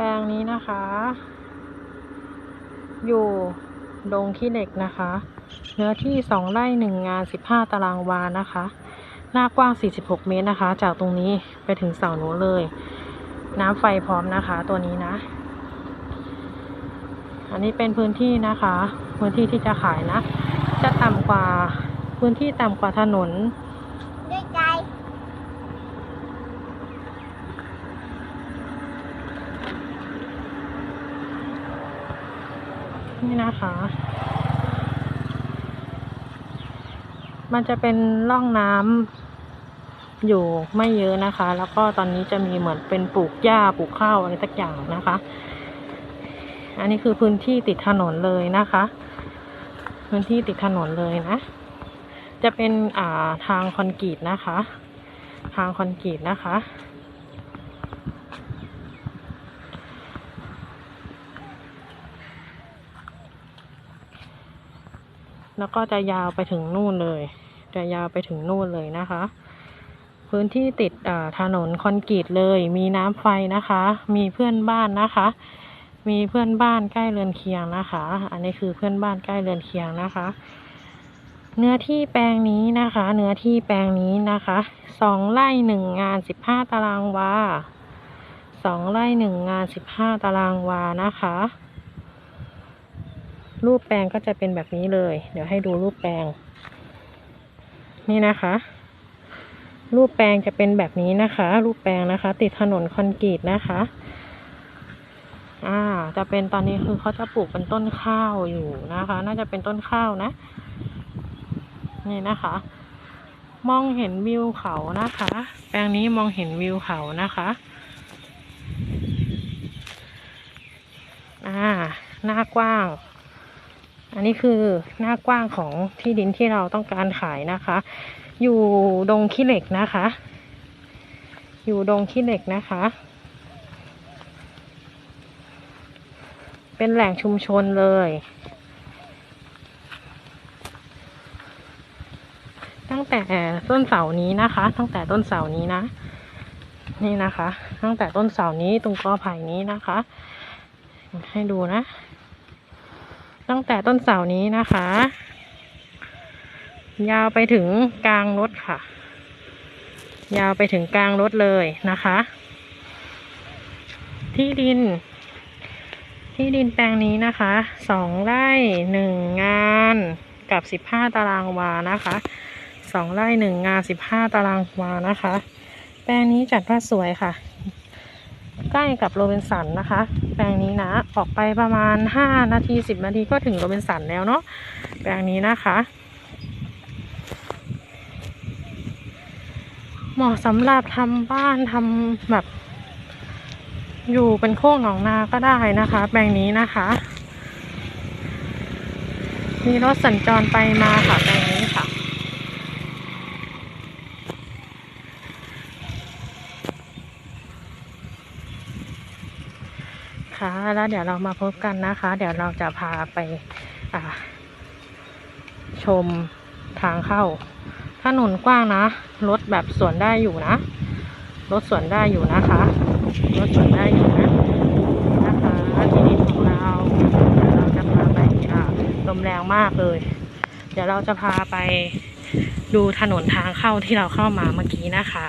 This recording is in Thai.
ปลงนี้นะคะ อยู่ดงขี้เหล็กนะคะ เนื้อที่สองไร่หนึ่งงานสิบห้าตารางวานะคะ หน้ากว้าง 46 เมตรนะคะ จากตรงนี้ไปถึงเสาโน้นเลย น้ำไฟพร้อมนะคะ ตัวนี้นะ อันนี้เป็นพื้นที่นะคะ พื้นที่ที่จะขายนะ จะต่ำกว่าพื้นที่ต่ำกว่าถนน ด้วยใจ นี่นะคะ มันจะเป็นร่องน้ำอยู่ไม่เยอะนะคะ แล้วก็ตอนนี้จะมีเหมือนเป็นปลูกหญ้าปลูกข้าวอะไรสักอย่างนะคะ อันนี้คือพื้นที่ติดถนนเลยนะคะ พื้นที่ติดถนนเลยนะ จะเป็นอ่าทางคอนกรีตนะคะ ทางคอนกรีตนะคะ แล้วก็จะยาวไปถึงนู่นเลย จะยาวไปถึงนู่นเลยนะคะ พื้นที่ติดถนนคอนกรีตเลย มีน้ำไฟนะคะ มีเพื่อนบ้านนะคะ มีเพื่อนบ้านใกล้เรือนเคียงนะคะ อันนี้คือเพื่อนบ้านใกล้เรือนเคียงนะคะ เนื้อที่แปลงนี้นะคะ เนื้อที่แปลงนี้นะคะสองไร่หนึ่งงานสิบห้าตารางวาสองไร่หนึ่งงานสิบห้าตารางวานะคะ รูปแปลงก็จะเป็นแบบนี้เลย เดี๋ยวให้ดูรูปแปลง นี่นะคะ รูปแปลงจะเป็นแบบนี้นะคะ รูปแปลงนะคะ ติดถนนคอนกรีตนะคะ อ่า จะเป็นตอนนี้คือเขาจะปลูกเป็นต้นข้าวอยู่นะคะ น่าจะเป็นต้นข้าวนะ นี่นะคะ มองเห็นวิวเขานะคะ แปลงนี้มองเห็นวิวเขานะคะอ่าหน้ากว้าง อันนี้คือหน้ากว้างของที่ดินที่เราต้องการขายนะคะ อยู่ดงขี้เหล็กนะคะ อยู่ดงขี้เหล็กนะคะ เป็นแหล่งชุมชนเลย ตั้งแต่ต้นเสานี้นะคะ ตั้งแต่ต้นเสานี้นะ นี่นะคะ ตั้งแต่ต้นเสานี้ตรงกอไผ่นี้นะคะ ให้ดูนะ ตั้งแต่ต้นเสานี้นะคะ ยาวไปถึงกลางรถค่ะ ยาวไปถึงกลางรถเลยนะคะ ที่ดิน ที่ดินแปลงนี้นะคะสองไร่หนึ่งงานกับสิบห้าตารางวานะคะสองไร่หนึ่งงานสิบห้าตารางวานะคะ แปลงนี้จัดว่าสวยค่ะ ใกล้กับโรบินสันนะคะ ปลงนี้นะ ออกไปประมาณห้านาทีสิบนาทีก็ถึงโรบินสันแล้วเนาะแปลงนี้นะคะเหมาะสำหรับทำบ้านทำแบบ อยู่เป็นโค้งหนองนาก็ได้นะคะ แปลงนี้นะคะ มีรถสัญจรไปมาค่ะแปลงนี้ คะคะ แล้วเดี๋ยวเรามาพบกันนะคะ เดี๋ยวเราจะพาไปาชมทางเข้า ถนนกว้างนะ รถแบบสวนได้อยู่นะ รถสวนได้อยู่นะคะ รถสวนได้อยู่นะนะคะที่ดินของเราเดี๋ยวเราจะพาไปาลมแรงมากเลย เดี๋ยวเราจะพาไปดูถนนทางเข้าที่เราเข้ามาเมื่อกี้นะคะ